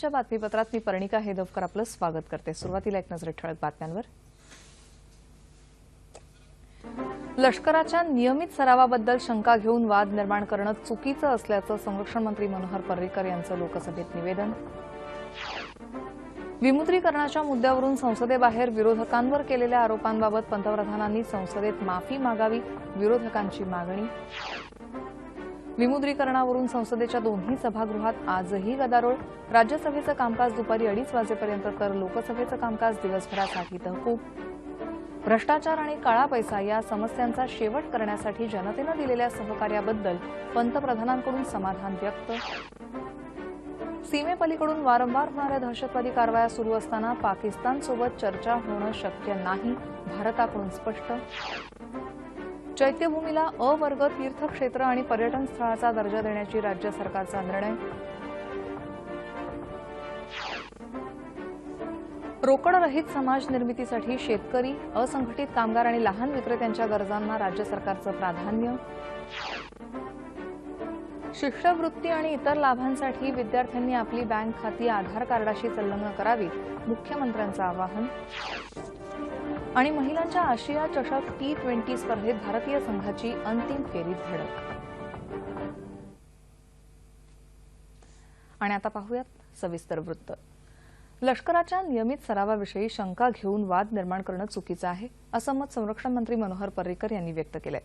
आजच्या बातमीपत्रात मी पर्णिका हेदवकर आपलं स्वागत करते. सुरुवातीला एक नजर ठळक बातम्यांवर. लष्कराच्या नियमित सरावाबद्दल शंका घेऊन वाद निर्माण करणं चुकीचं असल्याचं संरक्षण मंत्री मनोहर पर्रिकर यांचं लोकसभेत निवेदन. विमुद्रीकरणाच्या मुद्द्यावरून संसदेबाहेर विरोधकांवर केलेल्या आरोपांबाबत पंतप्रधानांनी संसदेत माफी मागावी विरोधकांची मागणी. विमुद्रीकरणावरून संसदेच्या दोन्ही सभागृहात आजही गदारोळ. राज्यसभेचं कामकाज दुपारी अडीच वाजेपर्यंत तर लोकसभेचं कामकाज दिवसभरासाठी तहकूब. भ्रष्टाचार आणि काळा पैसा या समस्यांचा शेवट करण्यासाठी जनतेनं दिलेल्या सहकार्याबद्दल पंतप्रधानांकडून समाधान व्यक्त. सीमेपलीकडून वारंवार होणाऱ्या दहशतवादी कारवाया सुरू असताना पाकिस्तानसोबत चर्चा होणं शक्य नाही भारताकडून स्पष्ट. चैत्यभूमीला अ वर्ग तीर्थक्षेत्र आणि पर्यटन स्थळाचा दर्जा देण्याची राज्य सरकारचा निर्णय. रोकडरहित समाज निर्मितीसाठी शेतकरी असंघटित कामगार आणि लहान विक्रेत्यांच्या गरजांना राज्य सरकारचं प्राधान्य. शिष्यवृत्ती आणि इतर लाभांसाठी विद्यार्थ्यांनी आपली बँक खाती आधार कार्डाशी संलग्न करावीत मुख्यमंत्र्यांचं आवाहन. आणि महिलांच्या आशिया चषक टी ट्वेंटी स्पर्धेत भारतीय संघाची अंतिम फेरीत धडक. आणि आता पाहूयात सविस्तर वृत्त. लष्कराच्या नियमित सरावाविषयी शंका घेऊन वाद निर्माण करणं चुकीचं आहे असं मत संरक्षण मंत्री मनोहर पर्रिकर यांनी व्यक्त केलंय.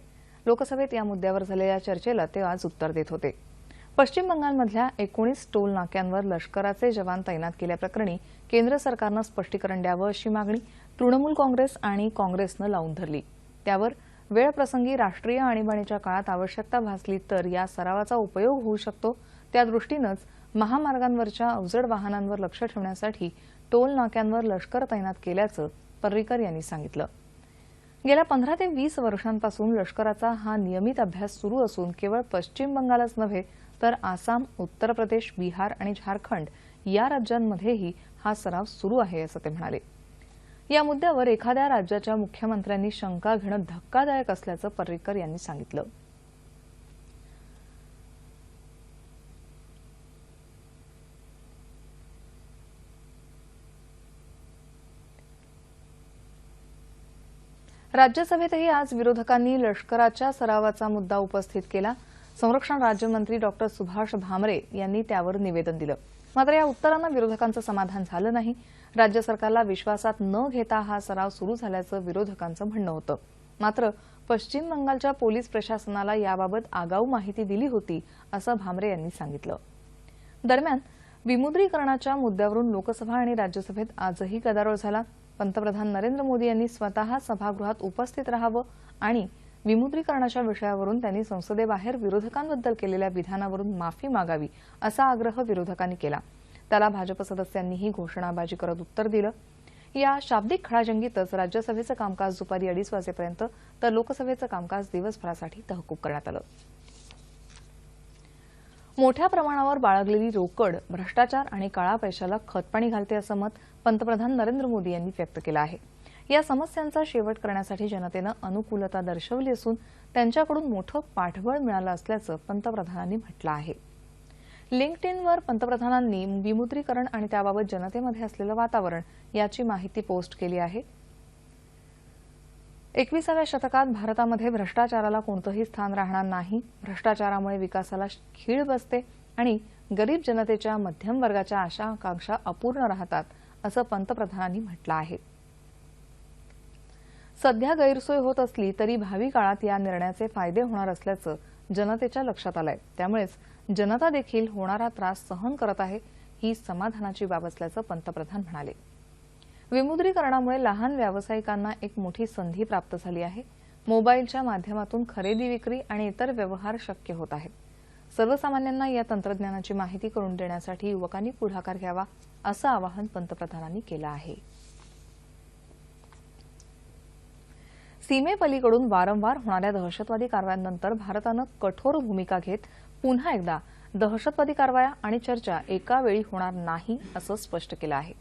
लोकसभेत या मुद्द्यावर झालेल्या चर्चेला ते आज उत्तर देत होते. पश्चिम बंगालमधल्या एकोणीस टोल नाक्यांवर लष्कराचे जवान तैनात केल्याप्रकरणी केंद्र सरकारनं स्पष्टीकरण द्यावं अशी मागणी तृणमूल काँग्रेस आणि काँग्रेसनं लावून धरली. त्यावर वेळप्रसंगी राष्ट्रीय आणीबाणीच्या काळात आवश्यकता भासली तर या सरावाचा उपयोग होऊ शकतो. त्यादृष्टीनंच महामार्गांवरच्या अवजड वाहनांवर लक्ष ठेवण्यासाठी टोल नाक्यांवर लष्कर तैनात केल्याचं पर्रिकर यांनी सांगितलं. गेल्या पंधरा ते वीस वर्षांपासून लष्कराचा हा नियमित अभ्यास सुरू असून केवळ पश्चिम बंगालच नव्हे तर आसाम उत्तर प्रदेश बिहार आणि झारखंड या राज्यांमध्येही हा सराव सुरू आहे असं ते म्हणाले. या मुद्द्यावर एखाद्या राज्याच्या मुख्यमंत्र्यांनी शंका घेणं धक्कादायक असल्याचं पर्रिकर यांनी सांगितलं. राज्यसभेतही आज विरोधकांनी लष्कराच्या सरावाचा मुद्दा उपस्थित केला. संरक्षण राज्यमंत्री डॉक्टर सुभाष भामरे यांनी त्यावर निवेदन दिलं. मात्र या उत्तरानं विरोधकांचं समाधान झालं नाही. राज्य सरकारला विश्वासात न घेता हा सराव सुरू झाल्याचं विरोधकांचं म्हणणं होतं. मात्र पश्चिम बंगालच्या पोलीस प्रशासनाला याबाबत आगाऊ माहिती दिली होती असं भामरे यांनी सांगितलं. दरम्यान विमुद्रीकरणाच्या मुद्द्यावरून लोकसभा आणि राज्यसभेत आजही गदारोळ झाला. पंतप्रधान नरेंद्र मोदी यांनी स्वतः सभागृहात उपस्थित राहावं आणि विमुद्रीकरणाच्या विषयावरून त्यांनी संसदेबाहेर विरोधकांबद्दल केलेल्या विधानावरून माफी मागावी असा आग्रह विरोधकांनी केला. त्याला भाजप सदस्यांनीही घोषणाबाजी करत उत्तर दिलं. या शाब्दिक खळाजंगीतच राज्यसभेचं कामकाज दुपारी अडीच वाजेपर्यंत तर लोकसभेचं कामकाज दिवसभरासाठी तहकूब करण्यात आलं. मोठ्या प्रमाणावर बाळगलेली रोकड भ्रष्टाचार आणि काळा पैशाला खतपाणी घालते असं मत पंतप्रधान नरेंद्र मोदी यांनी व्यक्त केलं आहे. या समस्यांचा शेवट करण्यासाठी जनतेनं अनुकूलता दर्शवली असून त्यांच्याकडून मोठं पाठबळ मिळालं असल्याचं पंतप्रधानांनी म्हटलं आहे. लिंक्ड इनवर पंतप्रधानांनी विमुद्रीकरण आणि त्याबाबत जनतेमध्ये असलेलं वातावरण याची माहिती पोस्ट केली आहे. एकविसाव्या शतकात भारतामध्ये भ्रष्टाचाराला कोणतंही स्थान राहणार नाही. भ्रष्टाचारामुळे विकासाला खीळ बसते आणि गरीब जनतेच्या मध्यम वर्गाच्या आशा आकांक्षा अपूर्ण राहतात असं पंतप्रधानांनी म्हटलं आहे. सध्या गैरसोय होत असली तरी भावी काळात या निर्णयाचे फायदे होणार असल्याचं जनतेच्या लक्षात आलंय. त्यामुळेच जनता देखील होणारा त्रास सहन करत आहे ही समाधानाची बाब असल्याचं पंतप्रधान म्हणाले. विमुद्रीकरणामुळे लहान व्यावसायिकांना एक मोठी संधी प्राप्त झाली आहे. मोबाईलच्या माध्यमातून खरेदी विक्री आणि इतर व्यवहार शक्य होत आहेत सर्वसामान्यांना या तंत्रज्ञानाची माहिती करून देण्यासाठी युवकांनी पुढाकार घ्यावा असं आवाहन पंतप्रधानांनी केलं आहे. सीमेपलीकडून वारंवार होणाऱ्या दहशतवादी कारवायांनंतर भारतानं कठोर भूमिका घेत पुन्हा एकदा दहशतवादी कारवाया आणि चर्चा एकावेळी होणार नाही असं स्पष्ट केलं आहे.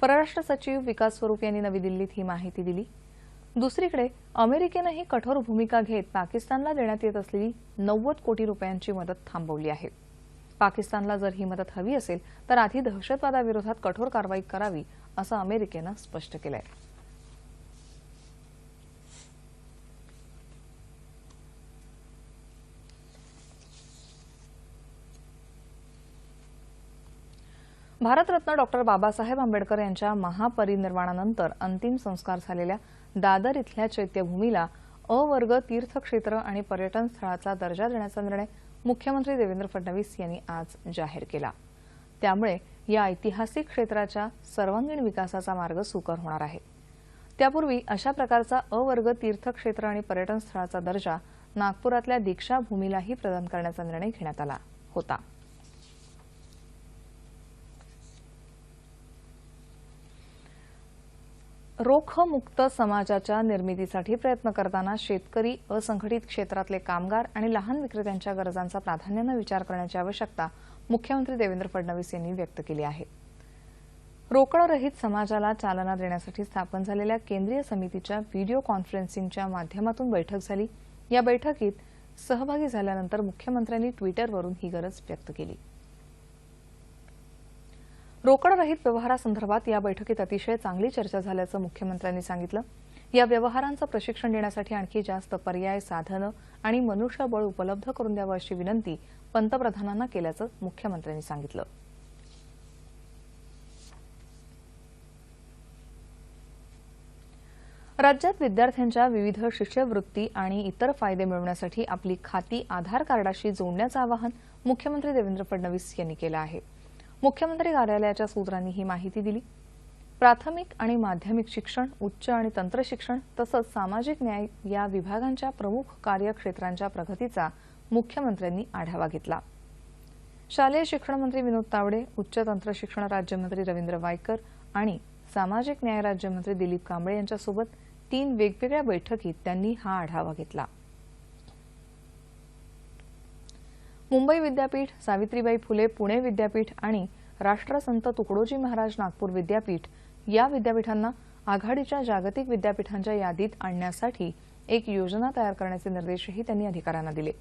परराष्ट्र सचिव विकास स्वरूप यांनी नवी दिल्लीत ही माहिती दिली. दुसरीकडे अमेरिकेनंही कठोर भूमिका घेत पाकिस्तानला देण्यात येत असलेली नव्वद कोटी रुपयांची मदत थांबवली आहे. पाकिस्तानला जर ही मदत हवी असेल तर आधी दहशतवादाविरोधात कठोर कारवाई करावी असं अमेरिकेनं स्पष्ट केलं आहे भारतरत्न डॉक्टर बाबासाहेब आंबेडकर यांच्या महापरिनिर्वाणानंतर अंतिम संस्कार झालेल्या दादर इथल्या चैत्यभूमीला अवर्ग तीर्थक्षेत्र आणि पर्यटन स्थळाचा दर्जा देण्याचा निर्णय मुख्यमंत्री देवेंद्र फडणवीस यांनी आज जाहीर केला. त्यामुळे या ऐतिहासिक क्षेत्राच्या सर्वांगीण विकासाचा मार्ग सुकर होणार आहे. त्यापूर्वी अशा प्रकारचा अवर्ग तीर्थक्षेत्र आणि पर्यटन स्थळाचा दर्जा नागपुरातल्या दीक्षाभूमीलाही प्रदान करण्याचा निर्णय घेण्यात आला होता. रोखमुक्त समाजाच्या निर्मितीसाठी प्रयत्न करताना शेतकरी असंघटित क्षेत्रातले कामगार आणि लहान विक्रेत्यांच्या गरजांचा प्राधान्यानं विचार करण्याची आवश्यकता मुख्यमंत्री देवेंद्र फडणवीस यांनी व्यक्त केली आहे. रोकडरहित समाजाला चालना देण्यासाठी स्थापन झालेल्या केंद्रीय समितीच्या व्हिडिओ कॉन्फरन्सिंगच्या माध्यमातून बैठक झाली. या बैठकीत सहभागी झाल्यानंतर मुख्यमंत्र्यांनी ट्विटरवरून ही गरज व्यक्त केली. रोकडरहित व्यवहारासंदर्भात या बैठकीत अतिशय चांगली चर्चा झाल्याचं मुख्यमंत्र्यांनी सांगितलं. या व्यवहारांचं प्रशिक्षण देण्यासाठी आणखी जास्त पर्याय साधनं आणि मनुष्यबळ उपलब्ध करून द्यावं अशी विनंती पंतप्रधानांना केल्याचं मुख्यमंत्र्यांनी सांगितलं. राज्यात विद्यार्थ्यांच्या विविध शिष्यवृत्ती आणि इतर फायदे मिळवण्यासाठी आपली खाती आधार कार्डाशी जोडण्याचं आवाहन मुख्यमंत्री देवेंद्र फडणवीस यांनी केलं आहे. मुख्यमंत्री कार्यालयाच्या सूत्रांनी ही माहिती दिली. प्राथमिक आणि माध्यमिक शिक्षण उच्च आणि तंत्रशिक्षण तसंच सामाजिक न्याय या विभागांच्या प्रमुख कार्यक्षेत्रांच्या प्रगतीचा मुख्यमंत्र्यांनी आढावा घेतला. शालेय शिक्षण मंत्री विनोद तावडे उच्च तंत्रशिक्षण राज्यमंत्री रवींद्र वायकर आणि सामाजिक न्याय राज्यमंत्री दिलीप कांबळे यांच्यासोबत तीन वेगवेगळ्या बैठकीत त्यांनी हा आढावा घेतला. मुंबई विद्यापीठ सावित्रीबाई फुले पुणे विद्यापीठ आणि राष्ट्रसंत तुकडोजी महाराज नागपूर विद्यापीठ या विद्यापीठांना आघाडीच्या जागतिक विद्यापीठांच्या यादीत आणण्यासाठी एक योजना तयार करण्याचे निर्देशही त्यांनी अधिकाऱ्यांना दिले.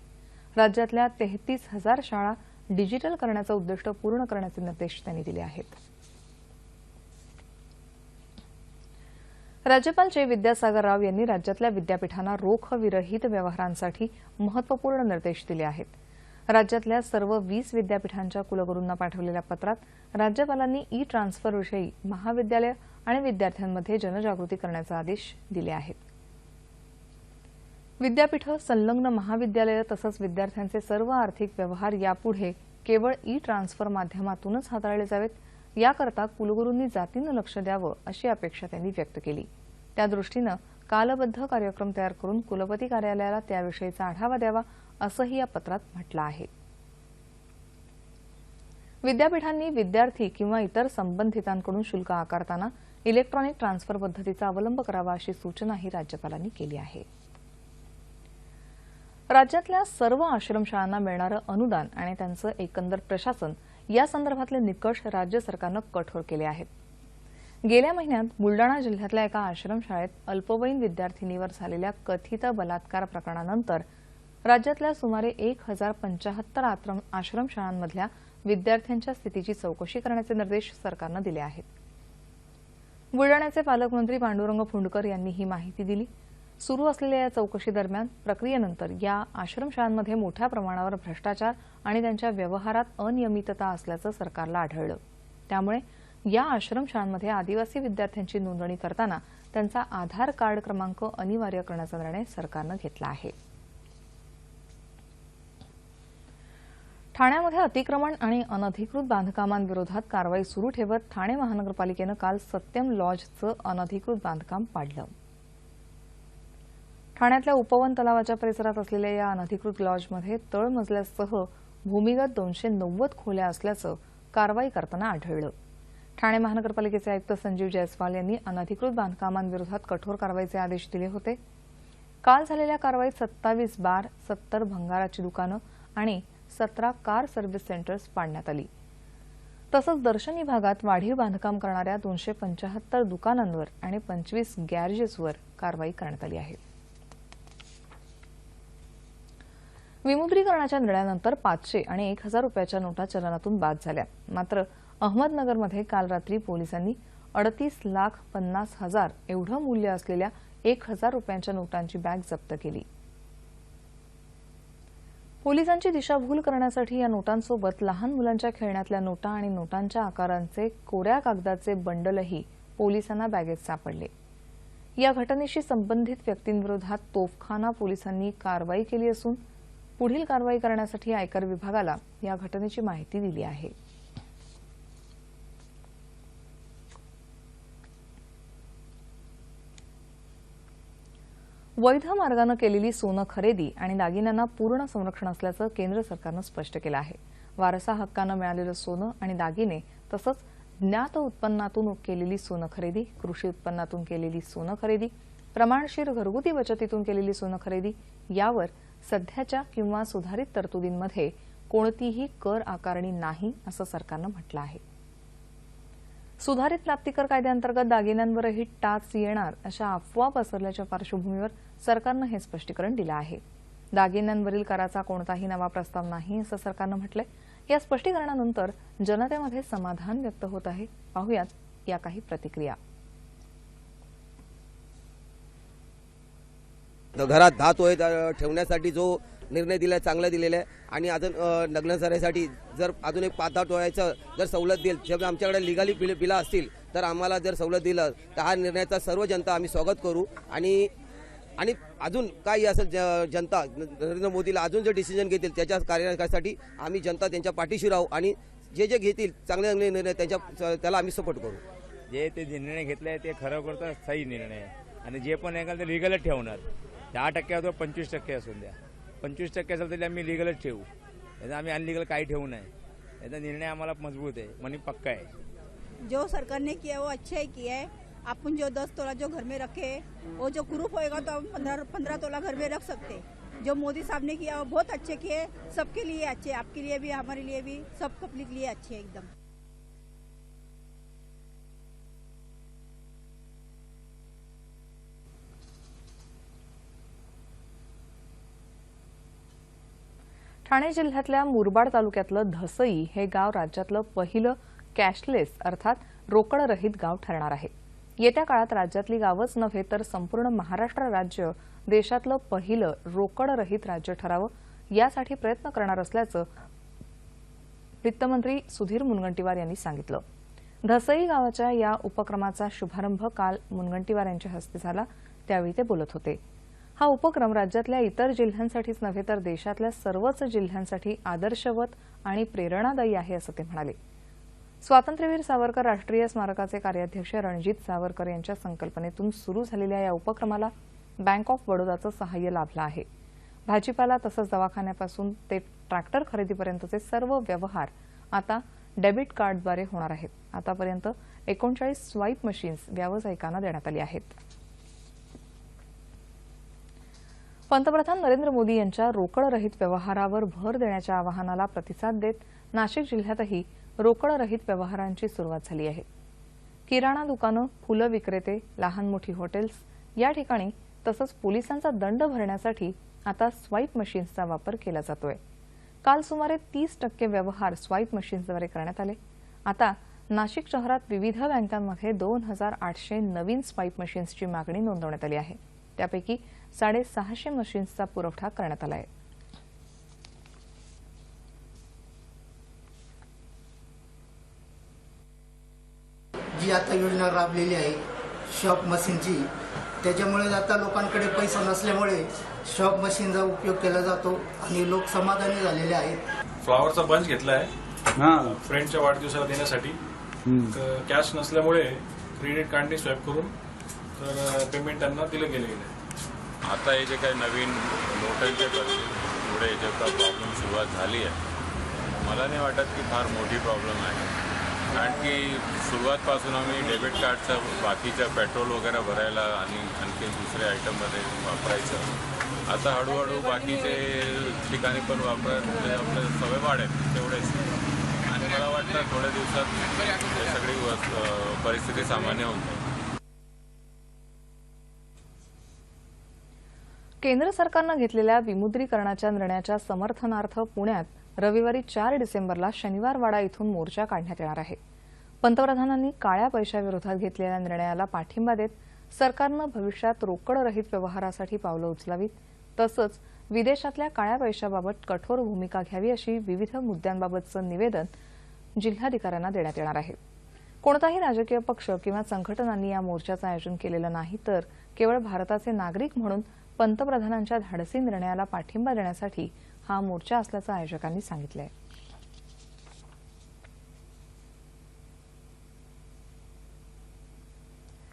राज्यातल्या तेहतीस हजार शाळा डिजिटल करण्याचं उद्दिष्ट पूर्ण करण्याचे निर्देश त्यांनी दिले आहेत. राज्यपाल चे विद्यासागर राव यांनी राज्यातल्या विद्यापीठांना रोख विरहित व्यवहारांसाठी महत्त्वपूर्ण निर्देश दिले आहेत. राज्यातल्या सर्व वीस विद्यापीठांच्या कुलगुरूंना पाठवलेल्या पत्रात राज्यपालांनी ई ट्रान्सफरविषयी महाविद्यालय आणि विद्यार्थ्यांमध्ये जनजागृती करण्याचे आदेश दिले आहेत. विद्यापीठं संलग्न महाविद्यालयं तसंच विद्यार्थ्यांचे सर्व आर्थिक व्यवहार यापुढे केवळ ई ट्रान्सफर माध्यमातूनच हाताळले जावेत याकरता कुलगुरूंनी जातीनं लक्ष द्यावं अशी अपेक्षा त्यांनी व्यक्त केली. त्यादृष्टीनं कालबद्ध कार्यक्रम तयार करून कुलपती कार्यालयाला त्याविषयीचा आढावा द्यावा असंही या पत्रात म्हटलं आहे. विद्यापीठांनी विद्यार्थी किंवा इतर संबंधितांकडून शुल्क आकारताना इलेक्ट्रॉनिक ट्रान्सफर पद्धतीचा अवलंब करावा अशी सूचनाही राज्यपालांनी केली आहे. राज्यातल्या सर्व आश्रमशाळांना मिळणारं अनुदान आणि त्यांचं एकंदर प्रशासन या संदर्भातले निकष राज्य सरकारनं कठोर केले आहेत. गेल्या महिन्यात बुलडाणा जिल्ह्यातल्या एका आश्रमशाळेत अल्पवयीन विद्यार्थिनीवर झालेल्या कथित बलात्कार प्रकरणानंतर राज्यातल्या सुमारे एक हजार पंचाहत्तर आश्रमशाळांमधल्या विद्यार्थ्यांच्या स्थितीची चौकशी करण्याचे निर्देश सरकारनं दिले आहेत. बुलडाण्याचे पालकमंत्री पांडुरंग फुंडकर यांनी ही माहिती दिली. सुरू असलेल्या या चौकशीदरम्यान प्रक्रियेनंतर या आश्रमशाळांमध्ये मोठ्या प्रमाणावर भ्रष्टाचार आणि त्यांच्या व्यवहारात अनियमितता असल्याचं सरकारला आढळलं. त्यामुळे या आश्रमशाळांमध्ये आदिवासी विद्यार्थ्यांची नोंदणी करताना त्यांचा आधार कार्ड क्रमांक अनिवार्य करण्याचा निर्णय सरकारनं घेतला आहे. ठाण्यामध्ये अतिक्रमण आणि अनधिकृत बांधकामांविरोधात कारवाई सुरू ठेवत ठाणे महानगरपालिकेनं काल सत्यम लॉजचं अनधिकृत बांधकाम पाडलं. ठाण्यातल्या उपवन तलावाच्या परिसरात असलेल्या या अनधिकृत लॉजमध्ये तळमजल्यासह भूमिगत दोनशे नव्वद खोल्या असल्याचं कारवाई करताना आढळलं. ठाणे महानगरपालिकेचे आयुक्त संजीव जयस्वाल यांनी अनधिकृत बांधकामांविरोधात कठोर कारवाईचे आदेश दिले होते. काल झालेल्या कारवाईत सत्तावीस बार सत्तर भंगाराची दुकानं आणि सतरा कार सर्व्हिस सेंटर्स पाडण्यात आली. तसंच दर्शनी भागात वाढीव बांधकाम करणाऱ्या दोनशे पंचाहत्तर दुकानांवर आणि पंचवीस गॅरेजेसवर कारवाई करण्यात आली आहे. विमुद्रीकरणाच्या निर्णयानंतर पाचशे आणि एक हजार रुपयाच्या नोटा चलनातून बाद झाल्या. मात्र अहमदनगरमध्ये काल रात्री पोलिसांनी अडतीस लाख पन्नास हजार एवढं मूल्य असलेल्या एक हजार रुपयांच्या नोटांची बॅग जप्त केली. पोलिसांची दिशाभूल करण्यासाठी या नोटांसोबत लहान मुलांच्या खेळण्यातल्या नोटा आणि नोटांच्या आकारांचे कोऱ्या कागदाचे बंडलही पोलिसांना बॅगेत सापडले. या घटनेशी संबंधित व्यक्तींविरोधात तोफखाना पोलिसांनी कारवाई केली असून पुढील कारवाई करण्यासाठी आयकर विभागाला या घटनेची माहिती दिली आहे. वैध मार्गानं केलेली सोनं खरेदी आणि दागिन्यांना पूर्ण संरक्षण असल्याचं केंद्र सरकारनं स्पष्ट केलं आहे. वारसा हक्कानं मिळालेलं सोनं आणि दागिने तसंच ज्ञात उत्पन्नातून केलेली सोनं खरेदी कृषी उत्पन्नातून केलेली सोनं खरेदी प्रमाणशीर घरगुती बचतीतून केलेली सोनं खरेदी यावर सध्याच्या किंवा सुधारित तरतुदींमध्ये कोणतीही कर आकारणी नाही असं सरकारनं म्हटलं आहे. सुधारित प्राप्तिकर कायद्याअंतर्गत दागिन्यांवरही टाच येणार अशा अफवा पसरल्याच्या पार्श्वभूमीवर सरकारनं हे स्पष्टीकरण दिलं आहे. दागिन्यांवरील कराचा कोणताही नवा प्रस्ताव नाही असं सरकारनं म्हटलंय. या स्पष्टीकरणानंतर जनतेमध्ये समाधान व्यक्त होत आहे. पाहुयात या काही प्रतिक्रिया. घरात दहा ठेवण्यासाठी जो निर्णय दिलाय चांगला दिलेला आहे. आणि अजून लग्न झाल्यासाठी जर अजून एक पाच दहा टोळ्याचं जर सवलत देईल जेव्हा आमच्याकडे लिगली बिल बिलं असतील तर आम्हाला जर सवलत दिलं तर हा निर्णयाचा सर्व जनता आम्ही स्वागत करू. आणि आणि अजून काही असेल ज- जनता नरेंद्र मोदीला अजून जे डिसिजन घेतील त्याच्या कार्यकाळासाठी आम्ही जनता त्यांच्या पाठीशी राहू आणि जे जे घेतील चांगले चांगले निर्णय त्यांच्या त्याला आम्ही सपोर्ट करू. जे ते जे निर्णय घेतले ते खरोखर तर सही निर्णय आहे. आणि जे पण ऐकाल ते लिगलच ठेवणार. दहा टक्के असो पंचवीस टक्के असून द्या. पंचवीस टक्के असेल तरी आम्ही लिगलच ठेवू. याचा आम्ही अनलिगल काही ठेवू याचा निर्णय आम्हाला मज़बूत आहे. मनी पक्का आहे. जो सरकार ने किया है वो अच्छा ही किया है. अपन जो दस तोला जो घर में रखे, वो जो ग्रुप होएगा तो हम पंद्रह पंद्रह तोला घर में रख सकते. हैं। जो मोदी साहब ने किया, वो बहुत अच्छे किए. सबके लिए अच्छे, आपके लिए भी, हमारे लिए भी, सब पब्लिक लिए अच्छे हैं एकदम. ठाणे जिल्ह्यातल्या मुरबाड तालुक्यातलं धसई हे गाव राज्यातलं पहिलं कॅशलेस अर्थात रोकडरहित गाव ठरणार आहे. येत्या काळात राज्यातली गावच नव्हे तर संपूर्ण महाराष्ट्र राज्य देशातलं पहिलं रोकडरहित राज्य ठरावं यासाठी प्रयत्न करणार असल्याचं वित्तमंत्री सुधीर मुनगंटीवार यांनी सांगितलं. धसई गावाच्या या उपक्रमाचा शुभारंभ काल मुनगंटीवार यांच्या हस्ते झाला. त्यावेळी ते बोलत होते. हा उपक्रम राज्यातल्या इतर जिल्ह्यांसाठीच नव्हे तर देशातल्या सर्वच जिल्ह्यांसाठी आदर्शवत आणि प्रेरणादायी आहे असं ते म्हणाले. स्वातंत्र्यवीर सावरकर राष्ट्रीय स्मारकाचे कार्याध्यक्ष रणजित सावरकर यांच्या संकल्पनेतून सुरू झालेल्या या उपक्रमाला बँक ऑफ बडोदाचं सहाय्य लाभलं आहे. भाजीपाला तसंच दवाखान्यापासून ते ट्रॅक्टर खरेदीपर्यंतचे सर्व व्यवहार आता डेबिट कार्डद्वारे होणार आहेत. आतापर्यंत एकोणचाळीस स्वाईप मशीन्स व्यावसायिकांना देण्यात आली आहेत. पंतप्रधान नरेंद्र मोदी यांच्या रोकडरहित व्यवहारावर भर देण्याच्या आवाहनाला प्रतिसाद देत नाशिक जिल्ह्यातही रोकडरहित व्यवहारांची सुरुवात झाली आहे. किराणा दुकानं फुलं विक्रेते लहान मोठी हॉटेल्स या ठिकाणी तसंच पोलिसांचा दंड भरण्यासाठी आता स्वाईप मशीन्सचा वापर केला जातोय. काल सुमारे तीस टक्के व्यवहार स्वाईप मशीन्सद्वारे करण्यात आले. आता नाशिक शहरात विविध बँकांमध्ये दोन हजार आठशे नवीन स्वाईप मशीन्सची मागणी नोंदवण्यात आली आहे. त्यापैकी साडेसहाशे मशीन्सचा पुरवठा करण्यात आला आहे जी आता योजना राबलेली आहे शॉप मशीनची त्याच्यामुळे आता लोकांकडे पैसा नसल्यामुळे शॉप मशीनचा उपयोग केला जातो आणि लोक समाधानी झालेले आहेत. फ्लॉवरचा बंच घेतला आहे फ्रेंडच्या वाढदिवसाला देण्यासाठी. तर कॅश नसल्यामुळे क्रेडिट कार्डने स्वॅप करून तर पेमेंट त्यांना दिलं गेलं गेलं आता हे जे काही नवीन नोटांचे पुढे जे प्रॉब्लेम सुरुवात झाली आहे मला नाही वाटत की फार मोठी प्रॉब्लेम आहे. कारण की सुरुवातपासून आम्ही डेबिट कार्डचं बाकीचं पेट्रोल वगैरे भरायला आणि आणखी दुसऱ्या आयटममध्ये वापरायचं. आता हळूहळू बाकीचे ठिकाणी पण वापरायला म्हणजे आपलं सवय वाढेल तेवढेच. आणि मला वाटतं थोड्या दिवसात हे सगळी परिस्थिती सामान्य होऊन जाईल. केंद्र सरकारनं घेतलेल्या विमुद्रीकरणाच्या निर्णयाच्या समर्थनार्थ पुण्यात रविवारी चार डिसेंबरला शनिवारवाडा इथून मोर्चा काढण्यात येणार आहे. पंतप्रधानांनी काळ्या पैशाविरोधात घेतलेल्या निर्णयाला पाठिंबा देत सरकारनं भविष्यात रोकडरहित व्यवहारासाठी पावलं उचलावीत तसंच विदेशातल्या काळ्या पैशाबाबत कठोर भूमिका घ्यावी अशी विविध मुद्द्यांबाबतचं निवेदन जिल्हाधिकाऱ्यांना देण्यात येणार आहे. कोणताही राजकीय पक्ष किंवा संघटनांनी या मोर्चाचं आयोजन केलेलं नाही तर केवळ भारताचे नागरिक म्हणून पंतप्रधानांच्या धाडसी निर्णयाला पाठिंबा देण्यासाठी हा मोर्चा असल्याचं आयोजकांनी सांगितलंय.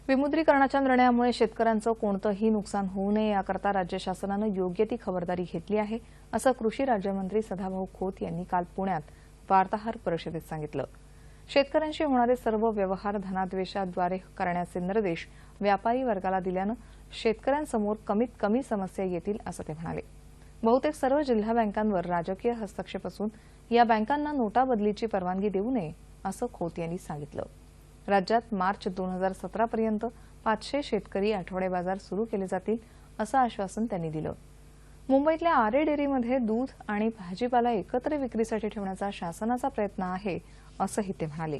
विमुद्रीकरणाच्या निर्णयामुळे शेतकऱ्यांचं कोणतंही नुकसान होऊ नये याकरता राज्य शासनानं योग्य ती खबरदारी घेतली आहे असं कृषी राज्यमंत्री सदाभाऊ खोत यांनी काल पुण्यात वार्ताहर परिषदेत सांगितलं. शेतकऱ्यांशी होणारे सर्व व्यवहार धनाद्वेषाद्वारे करण्याचे निर्देश व्यापारी वर्गाला दिल्यानं शेतकऱ्यांसमोर कमीत कमी समस्या येतील असं ते म्हणाले. बहुतेक सर्व जिल्हा बँकांवर राजकीय हस्तक्षेप असून या बँकांना नोटाबदलीची परवानगी देऊ नये असं खोत यांनी सांगितलं. राज्यात मार्च दोन हजार सतरापर्यंत पाचशे शेतकरी आठवडे बाजार सुरू केले जातील असं आश्वासन त्यांनी दिलं. मुंबईतल्या आरे डेअरीमध्ये दूध आणि भाजीपाला एकत्र विक्रीसाठी ठेवण्याचा शासनाचा प्रयत्न आहे असंही ते म्हणाले.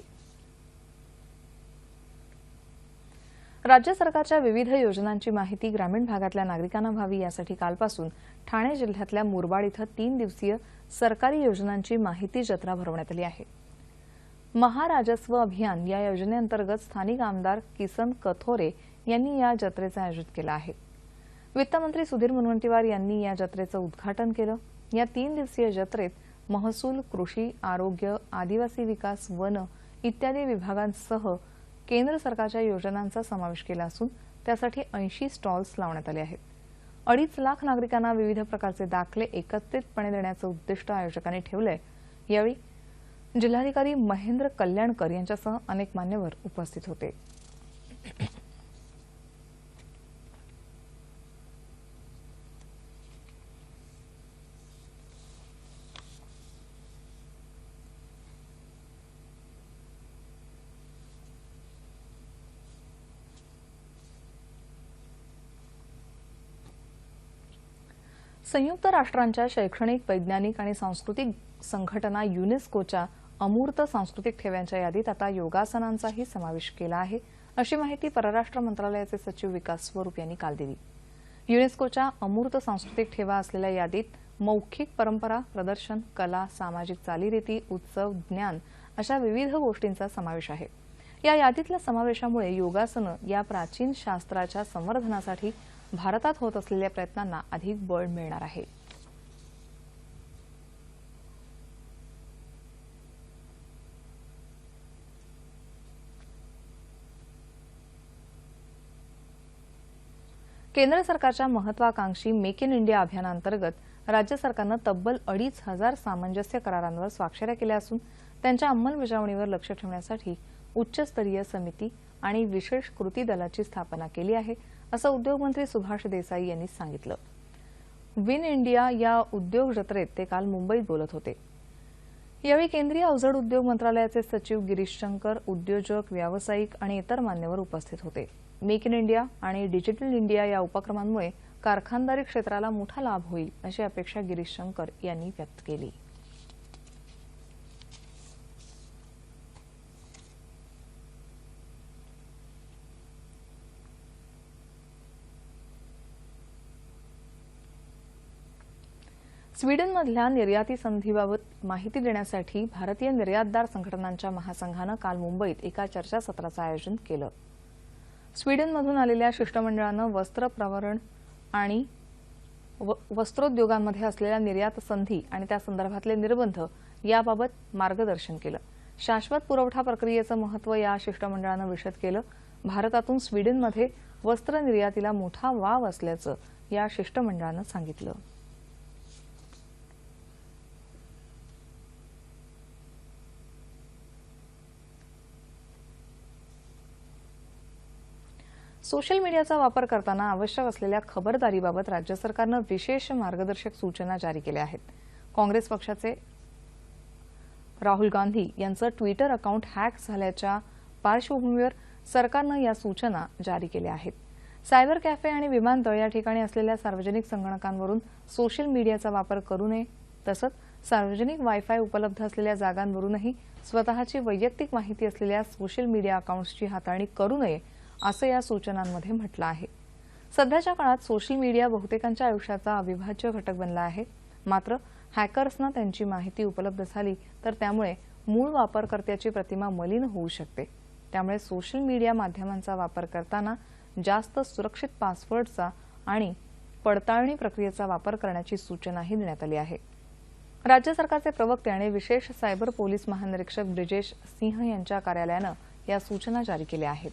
राज्य सरकारच्या विविध योजनांची माहिती ग्रामीण भागातल्या नागरिकांना व्हावी यासाठी कालपासून ठाणे जिल्ह्यातल्या मुरबाड इथं तीन दिवसीय सरकारी योजनांची माहिती जत्रा भरवण्यात आली आहे. महाराजस्व अभियान या योजनेअंतर्गत स्थानिक आमदार किसन कथोरे यांनी या जत्रेचं आयोजन केलं आहे. वित्तमंत्री सुधीर मुनगंटीवार यांनी या जत्रेचं उद्घाटन केलं. या तीन दिवसीय जत्रेत महसूल कृषी आरोग्य आदिवासी विकास वन इत्यादी विभागांसह केंद्र सरकारच्या योजनांचा समावेश केला असून त्यासाठी ऐंशी स्टॉल्स लावण्यात आले आहेत. अडीच लाख नागरिकांना विविध प्रकारचे दाखले एकत्रितपणे देण्याचं उद्दिष्ट आयोजकांनी ठेवलंय. यावेळी जिल्हाधिकारी महेंद्र कल्याणकर यांच्यासह अनेक मान्यवर उपस्थित होते. संयुक्त राष्ट्रांच्या शैक्षणिक वैज्ञानिक आणि सांस्कृतिक संघटना युनेस्कोच्या अमूर्त सांस्कृतिक ठेव्यांच्या यादीत आता योगासनांचाही समावेश केला आहे. अशी माहिती परराष्ट्र मंत्रालयाचे सचिव विकास स्वरूप यांनी काल दिली. युनेस्कोच्या अमूर्त सांस्कृतिक ठेवा असलेल्या यादीत मौखिक परंपरा प्रदर्शन कला सामाजिक चालीरीती उत्सव ज्ञान अशा विविध गोष्टींचा समावेश आहे. या यादीतल्या समावेशामुळे योगासनं या प्राचीन शास्त्राच्या संवर्धनासाठी भारतात होत असलेल्या प्रयत्नांना अधिक बळ मिळणार आहे. केंद्र सरकारच्या महत्वाकांक्षी मेक इन इंडिया अभियानांतर्गत राज्य सरकारनं तब्बल अडीच हजार सामंजस्य करारांवर स्वाक्षऱ्या केल्या असून त्यांच्या अंमलबजावणीवर लक्ष ठेवण्यासाठी उच्चस्तरीय समिती आणि विशेष कृती दलाची स्थापना केली आहे. असं उद्योगमंत्री सुभाष देसाई यांनी सांगितलं. विन इंडिया या उद्योग जत्रेत ते काल मुंबईत बोलत होते. यावेळी केंद्रीय अवजड उद्योग मंत्रालयाचे सचिव गिरीश शंकर उद्योजक व्यावसायिक आणि इतर मान्यवर उपस्थित होते. मेक इन इंडिया आणि डिजिटल इंडिया या उपक्रमांमुळे कारखानदारी क्षेत्राला मोठा लाभ होईल अशी अपेक्षा गिरीश शंकर यांनी व्यक्त केली. स्वीडनमधल्या निर्याती संधीबाबत माहिती देण्यासाठी भारतीय निर्यातदार संघटनांच्या महासंघानं काल मुंबईत एका चर्चासत्राचं आयोजन केलं. स्वीडनमधून आलेल्या शिष्टमंडळानं वस्त्र प्रवरण आणि व- वस्त्रोद्योगांमध्ये असलेल्या निर्यात संधी आणि त्या संदर्भातले निर्बंध याबाबत मार्गदर्शन केलं. शाश्वत पुरवठा प्रक्रियेचं महत्त्व या शिष्टमंडळानं विशद केलं. भारतातून स्वीडनमध्ये वस्त्र निर्यातीला मोठा वाव असल्याचं या शिष्टमंडळानं सांगितलं. सोशल मीडियाचा वापर करताना आवश्यक असलेल्या खबरदारीबाबत राज्य सरकारनं विशेष मार्गदर्शक सूचना जारी केल्या आहेत. काँग्रेस पक्षाचे राहुल गांधी यांचं ट्विटर अकाउंट हॅक झाल्याच्या पार्श्वभूमीवर सरकारनं या सूचना जारी केल्या आहेत. सायबर कॅफे आणि विमानतळ या ठिकाणी असलेल्या सार्वजनिक संगणकांवरून सोशल मीडियाचा वापर करू नये तसंच सार्वजनिक वायफाय उपलब्ध असलेल्या जागांवरूनही स्वतःची वैयक्तिक माहिती असलेल्या सोशल मीडिया अकाउंट्सची हाताळणी करू नये असं या सूचनांमध्ये म्हटलं आहे. सध्याच्या काळात सोशल मीडिया बहुतेकांच्या आयुष्याचा अविभाज्य घटक बनला आहे. मात्र हॅकर्सना त्यांची माहिती उपलब्ध झाली तर त्यामुळे मूळ वापरकर्त्याची प्रतिमा मलिन होऊ शकते. त्यामुळे सोशल मीडिया माध्यमांचा वापर करताना जास्त सुरक्षित पासवर्डचा आणि पडताळणी प्रक्रियेचा वापर करण्याची सूचनाही देण्यात आली आहे. राज्य सरकारचे प्रवक्ते आणि विशेष सायबर पोलीस महानिरीक्षक ब्रिजेश सिंह यांच्या कार्यालयानं या सूचना जारी केल्या आहेत.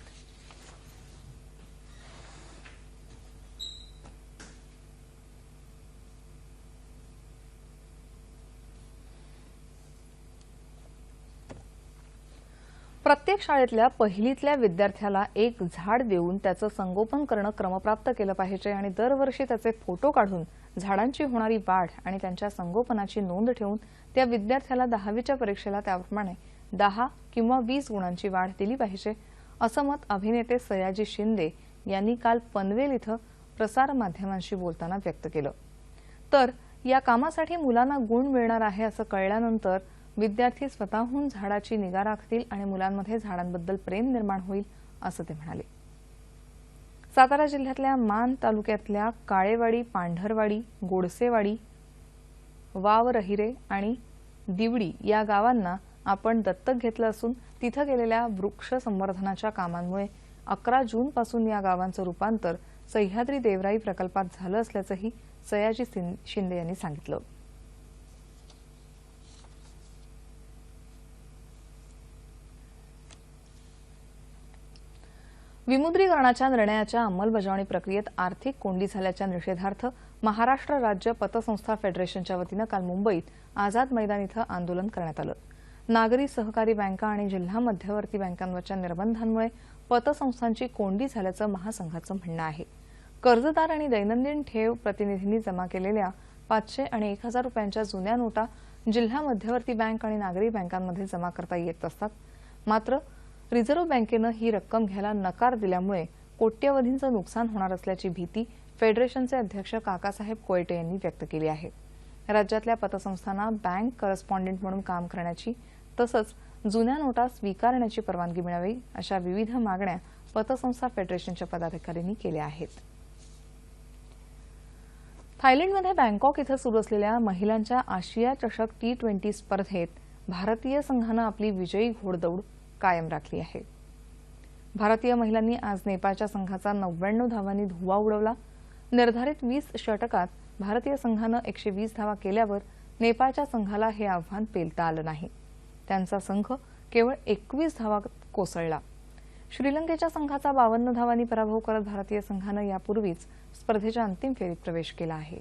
प्रत्येक शाळेतल्या पहिलीतल्या विद्यार्थ्याला एक झाड देऊन त्याचं संगोपन करणं क्रमप्राप्त केलं पाहिजे आणि दरवर्षी त्याचे फोटो काढून झाडांची होणारी वाढ आणि त्यांच्या संगोपनाची नोंद ठेवून त्या विद्यार्थ्याला दहावीच्या परीक्षेला त्याप्रमाणे दहा किंवा वीस गुणांची वाढ दिली पाहिजे. असं मत अभिनेते सयाजी शिंदे यांनी काल पनवेल इथं प्रसारमाध्यमांशी बोलताना व्यक्त केलं. तर या कामासाठी मुलांना गुण मिळणार आहे असं कळल्यानंतर विद्यार्थी स्वतःहून झाडाची निगा राखतील आणि मुलांमध्ये झाडांबद्दल प्रेम निर्माण होईल असं ते म्हणाले. सातारा जिल्ह्यातल्या मान तालुक्यातल्या काळेवाडी पांढरवाडी गोडसेवाडी वाव रहिरे आणि दिवडी या गावांना आपण दत्तक घेतलं असून तिथं गेलेल्या वृक्ष संवर्धनाच्या कामांमुळे अकरा जूनपासून या गावांचं रूपांतर सह्याद्री देवराई प्रकल्पात झालं असल्याचंही सयाजी शिंदे यांनी सांगितलं. विमुद्रीकरणाच्या निर्णयाच्या अंमलबजावणी प्रक्रियेत आर्थिक कोंडी झाल्याच्या निषेधार्थ महाराष्ट्र राज्य पतसंस्था फेडरेशनच्या वतीनं काल मुंबईत आझाद मैदान इथं आंदोलन करण्यात आलं. नागरी सहकारी बँका आणि जिल्हा मध्यवर्ती बँकांवरच्या निर्बंधांमुळे पतसंस्थांची कोंडी झाल्याचं महासंघाचं म्हणणं आहे. कर्जदार आणि दैनंदिन ठेव प्रतिनिधींनी जमा केलेल्या पाचशे आणि एक हजार रुपयांच्या जुन्या नोटा जिल्हा मध्यवर्ती बँक आणि नागरी बँकांमध्ये जमा करता येत असतात. मात्र रिझर्व्ह बँकेनं ही रक्कम घ्यायला नकार दिल्यामुळे कोट्यवधींचं नुकसान होणार असल्याची भीती फेडरेशनचे अध्यक्ष काकासाहेब कोयटे यांनी व्यक्त केली आहे. राज्यातल्या पतसंस्थांना बँक करस्पॉन्डेंट म्हणून काम करण्याची तसंच जुन्या नोटा स्वीकारण्याची परवानगी मिळावी अशा विविध मागण्या पतसंस्था फेडरेशनच्या पदाधिकाऱ्यांनी केल्या आहेत. थायलंडमध्ये बँकॉक इथं सुरू असलेल्या महिलांच्या आशिया चषक टी ट्वेंटी स्पर्धेत भारतीय संघानं आपली विजयी घोडदौड कायम राखली आहे. भारतीय महिलांनी आज नेपाळच्या संघाचा नव्याण्णव धावांनी धुवा उडवला. निर्धारित वीस षटकात भारतीय संघानं एकशे वीस धावा केल्यावर नेपाळच्या संघाला हे आव्हान पेलता आलं नाही. त्यांचा संघ केवळ एकवीस धावा कोसळला. श्रीलंकेच्या संघाचा बावन्न धावांनी पराभव करत भारतीय संघानं यापूर्वीच स्पर्धेच्या अंतिम फेरीत प्रवेश केला आहे.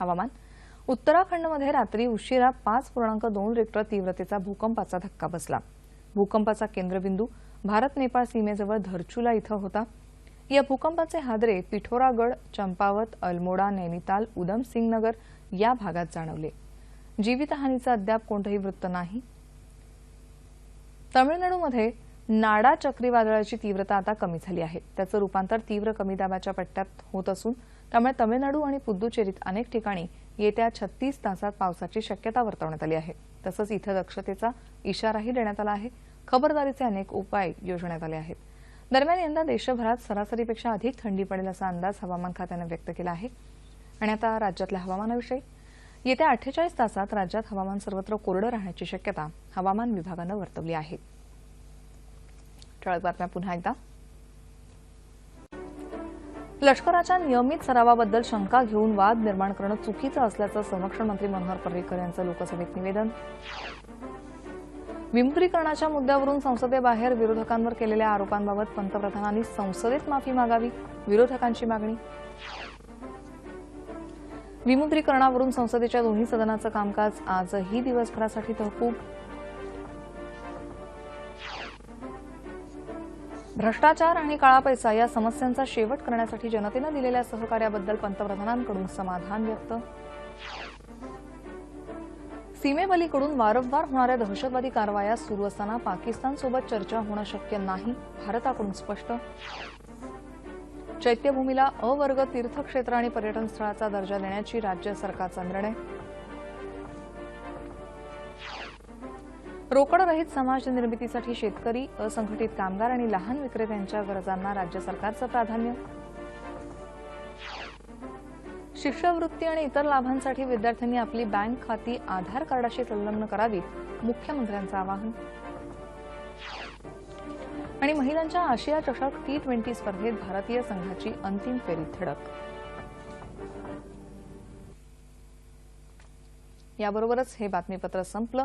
हवामान उत्तराखंडमध्ये रात्री उशिरा पाच पूर्णांक दोन रिक्टर तीव्रतेचा भूकंपाचा धक्का बसला. भूकंपाचा केंद्रबिंदू भारत नेपाळ सीमेजवळ धरचुला इथं होता. या भूकंपाचे हादरे पिठोरागड चंपावत अल्मोडा नैनिताल उदमसिंगनगर या भागात जाणवले. जीवितहानीचं अद्याप कोणतंही वृत्त नाही. तमिळनाडूमध्ये नाडा चक्रीवादळाची तीव्रता आता कमी झाली आहे. त्याचं रूपांतर तीव्र कमी दाबाच्या पट्ट्यात होत असून त्यामुळे तमिळनाडू आणि पुद्दुचेरीत अनेक ठिकाणी येत्या छत्तीस तासात पावसाची शक्यता वर्तवण्यात आली आहे. तसंच इथं दक्षतेचा इशाराही देण्यात आला आहे. खबरदारीचे अनेक उपाय योजण्यात आले आहेत. दरम्यान यंदा देशभरात सरासरीपेक्षा अधिक थंडी पडेल असा अंदाज हवामान खात्यानं व्यक्त केला आहे. आणि आता राज्यातल्या हवामानाविषयी. येत्या अठ्ठेचाळीस तासात राज्यात हवामान सर्वत्र कोरडं राहण्याची शक्यता हवामान विभागानं वर्तवली आहे. ठळक बातम्या पुन्हा एकदा. लष्कराच्या नियमित सरावाबद्दल शंका घेऊन वाद निर्माण करणं चुकीचं असल्याचं संरक्षण मंत्री मनोहर पर्रिकर यांचं लोकसभेत निवेदन. विमुद्रीकरणाच्या मुद्द्यावरून संसदेबाहेर विरोधकांवर केलेल्या आरोपांबाबत पंतप्रधानांनी संसदेत माफी मागावी विरोधकांची मागणी. विमुद्रीकरणावरून संसदेच्या दोन्ही सदनाचं कामकाज आजही दिवसभरासाठी तहकूब. भ्रष्टाचार आणि काळा पैसा या समस्यांचा शेवट करण्यासाठी जनतेनं दिलेल्या सहकार्याबद्दल पंतप्रधानांकडून समाधान व्यक्त. सीमेबलीकडून वारंवार होणाऱ्या दहशतवादी कारवाया सुरू असताना पाकिस्तानसोबत चर्चा होणं शक्य नाही भारताकडून स्पष्ट. चैत्यभूमीला अवर्ग तीर्थक्षेत्र आणि पर्यटन स्थळाचा दर्जा देण्याची राज्य सरकारचा निर्णय. रोकडरहित समाज निर्मितीसाठी शेतकरी असंघटित कामगार आणि लहान विक्रेत्यांच्या गरजांना राज्य सरकारचं प्राधान्य. शिष्यवृत्ती आणि इतर लाभांसाठी विद्यार्थ्यांनी आपली बँक खाती आधार कार्डाशी संलग्न करावीत मुख्यमंत्र्यांचं आवाहन. आणि महिलांच्या आशिया चषक टी ट्वेंटी स्पर्धेत भारतीय संघाची अंतिम फेरीत धडक. याबरोबरच हे बातमीपत्र संपलं.